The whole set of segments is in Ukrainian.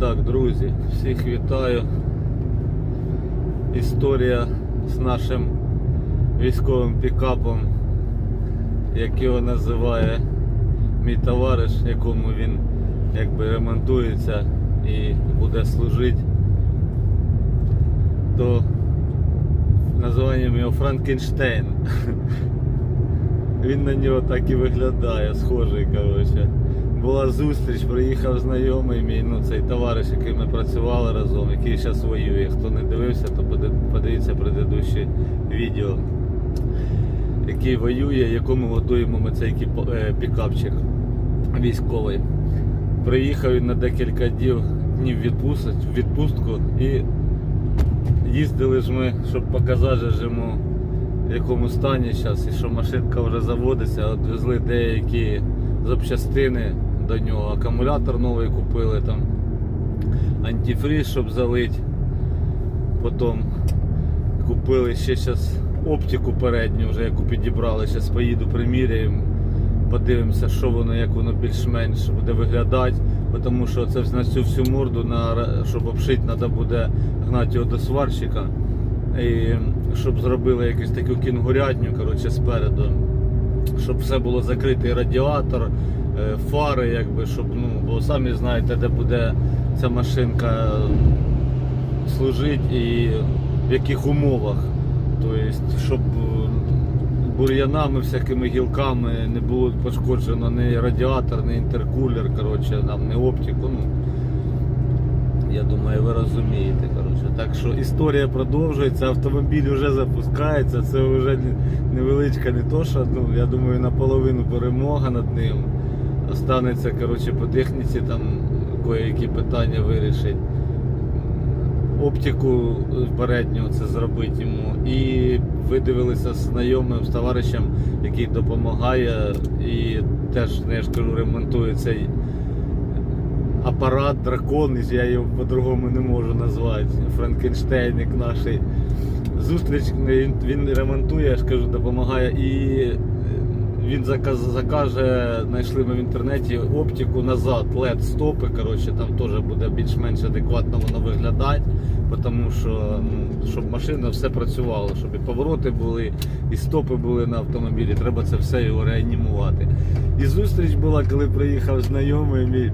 Так, друзі, всіх вітаю. Історія з нашим військовим пікапом, як його називає мій товариш, якому він якби ремонтується і буде служити. То називаємо його Франкенштейн. Він на нього так і виглядає, схожий, коротше. Була зустріч, приїхав знайомий мій, ну цей товариш, який ми працювали разом, який зараз воює. Хто не дивився, то подивіться предыдущі відео, який воює, якому готуємо ми цей е, пікапчик військовий. Приїхав він на декілька днів, днів відпустку, і їздили ж ми, щоб показати ж в якому стані зараз і що машинка вже заводиться, от везли деякі запчастини до нього, акумулятор новий купили там, антифріз, щоб залити. Потім купили ще зараз оптику передню, вже яку підібрали, зараз поїду приміряємо, подивимося, що воно, як воно більш-менш буде виглядати. Тому що це на цю всю морду, на, щоб обшити, треба буде гнати його до сварщика. І щоб зробили якусь таку кінгурятню коротше, спереду, щоб все було закрите, і радіатор, фари, якби, щоб, ну, бо самі знаєте, де буде ця машинка служити і в яких умовах. Тобто, щоб е, бур'янами, всякими гілками не було пошкоджено ні радіатор, ні інтеркулер, коротше, там, ні оптику. Ну, я думаю, ви розумієте. Коротше. Так що історія продовжується, автомобіль вже запускається, це вже невеличка не то, що ну, я думаю, наполовину перемога над ним. Останеться коротше, по техніці там кое-які питання вирішить. Оптику передню це зробити йому. І видивилися з знайомим, з товаришем, який допомагає і теж, ну, я ж кажу, ремонтує цей апарат дракон, я його по-другому не можу назвати. Франкенштейник наш. Зустріч він, ремонтує, я ж кажу, допомагає і він заказ, закаже, знайшли ми в інтернеті оптику назад, LED стопи, коротше, там теж буде більш-менш адекватно воно виглядати, тому що ну, щоб машина все працювала, щоб і повороти були, і стопи були на автомобілі, треба це все його реанімувати. І зустріч була, коли приїхав знайомий мій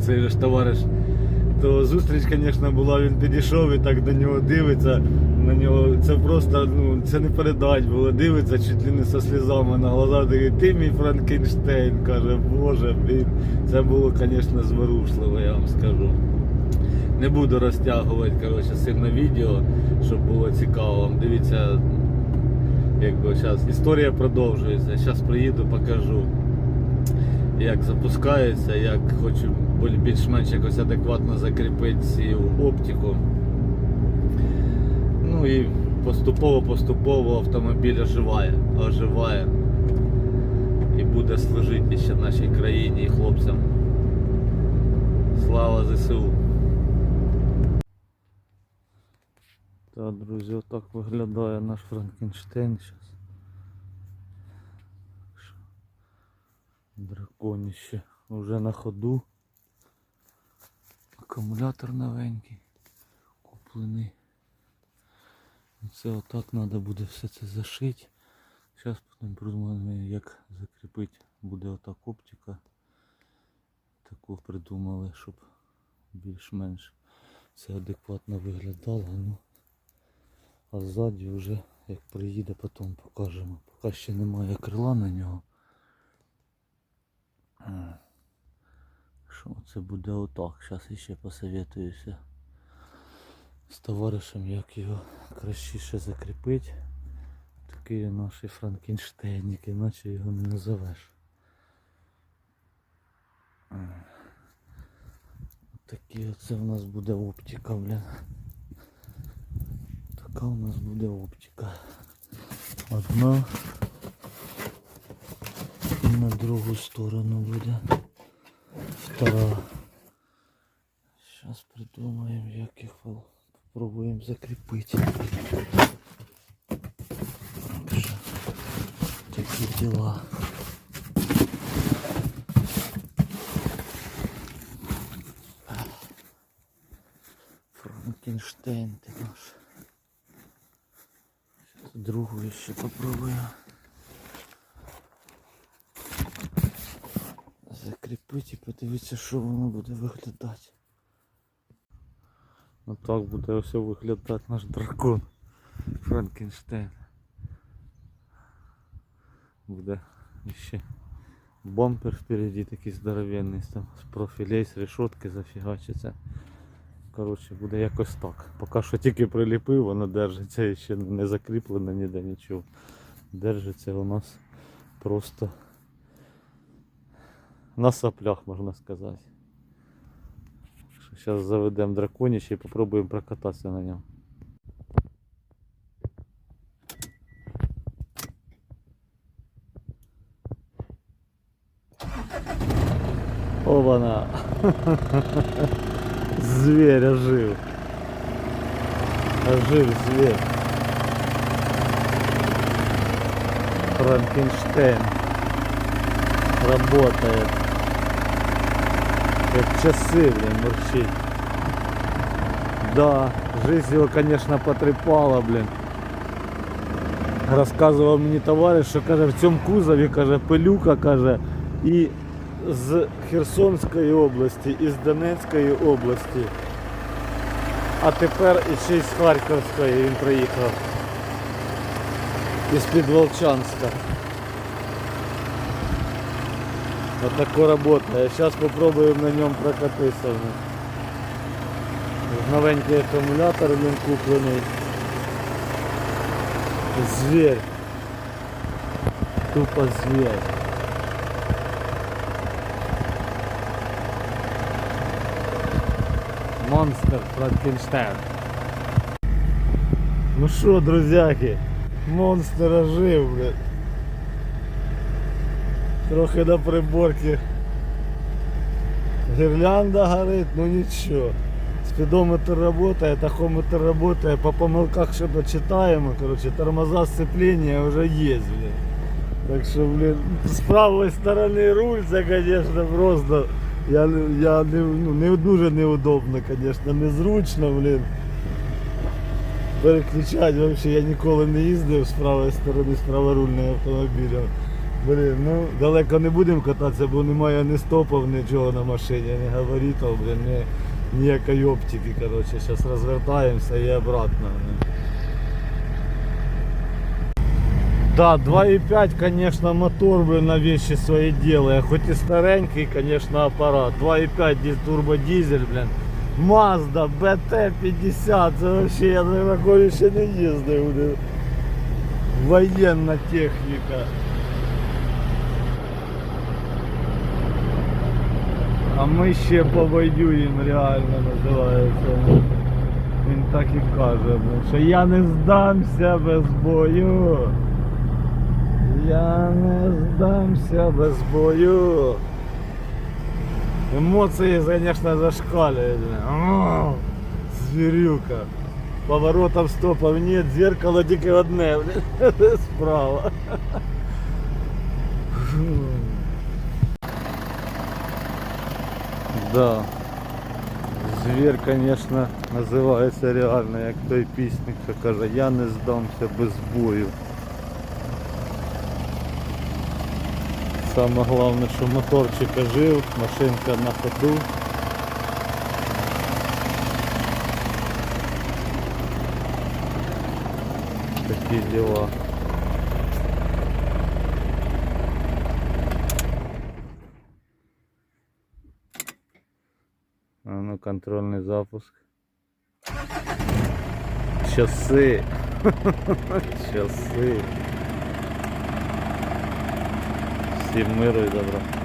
цей ж товариш. То зустріч, звісно, була, він підійшов і так до нього дивиться. На нього це просто ну, це не передать було. Дивиться, чуть ли не со слізами на глазах. Такий, ти мій Франкенштейн, каже, боже, блін. Це було, звісно, зворушливо, я вам скажу. Не буду розтягувати коротше, сильно відео, щоб було цікаво. Дивіться, якби зараз історія продовжується. Зараз приїду, покажу як запускається, як хочу більш-менш якось адекватно закріпити цю оптику. Ну і поступово-поступово автомобіль оживає, оживає і буде служити ще нашій країні і хлопцям. Слава ЗСУ! Так, друзі, отак виглядає наш Франкенштейн зараз. Драконище вже на ходу. Акумулятор новенький, куплений. Це отак треба буде все це зашити. Зараз потім придумаємо, як закріпити. Буде отак оптика. Таку придумали, щоб більш-менш це адекватно виглядало. Ну, а ззаді вже як приїде, потім покажемо. Поки ще немає крила на нього. Що це буде отак? Зараз ще посоветуюся з товаришем, як його кращіше закріпити. Такий наш Франкенштейник, іначе його не назовеш. А. Такий оце в нас буде оптика, блін. Така у нас буде оптика. Одна і на другу сторону буде. Втора. Сейчас придумаем, як їх пол- попробуємо закріпити. Так що, Такі діла. Франкенштейн ти наш. Щас другу ще попробую. Закріпити і подивитися, що воно буде виглядати. Ну так буде все виглядати наш дракон Франкенштейн. Буде ще бампер впереді такий здоровенний, там з профілей, з решетки зафігачиться. Коротше, буде якось так. Поки що тільки приліпив, воно держиться і ще не закріплено ніде нічого. Держиться у нас просто на соплях, можна сказати. Зараз заведемо драконіще і попробуємо прокататися на ньому. Оба-на! Зверь ожил. Ожил зверь. Франкенштейн работает. Как часы, блин, мурчит. Да, жизнь его, конечно, потрепала, блин. Розказував мені товариш, що каже, в цьому кузові каже, пилюка каже, і з Херсонської області, і з Донецької області. А тепер іще й з Харківської він приїхав. Із під Волчанська. Отако работає. Зараз попробуємо на ньому прокатитися. Новенький акумулятор він куплений. Зверь. Тупо зверь. Монстр Франкенштейн. Ну що, друзяки, монстр ожив, блядь. Трохи на приборці. Гірлянда горить, ну нічого. Спідометр працює, тахометр працює, по помилках що читаємо, короче, тормоза сцепления вже є, блін. Так що, блін, з правої сторони руль, це, звісно, просто. Я, я не, ну, не дуже неудобно, звісно, незручно, блін. Переключати взагалі я ніколи не їздив з правої сторони, з праворульним автомобілем. Блін, ну далеко не будемо кататися, бо немає ні стопів, нічого на машині, ні габаритів, блін, ні, ніякої оптики. Коротше, зараз розвертаємося і обратно. Да, 2.5, конечно, мотор, блин, на вещи свои делает. Хоть и старенький, конечно, аппарат. 2.5 дизель, турбодизель, блин. Mazda BT-50, це вообще я на такої ще не їздив. блин. Воєнна техніка. А ми ще повоюємо, реально називається. Він так і каже, що я не здамся без бою. Я не здамся без бою. Емоції, звісно, зашкалюють. Звірюка. Поворотов стопов нет, зеркало тільки одне, справа. Да. Звір, конечно, називається реально, як той пісник, що каже, я не здамся без бою. Саме головне, що моторчик ожив, машинка на ходу. Такі дела. Ну контрольний запуск. Часи. Часи. Всім миру і добра.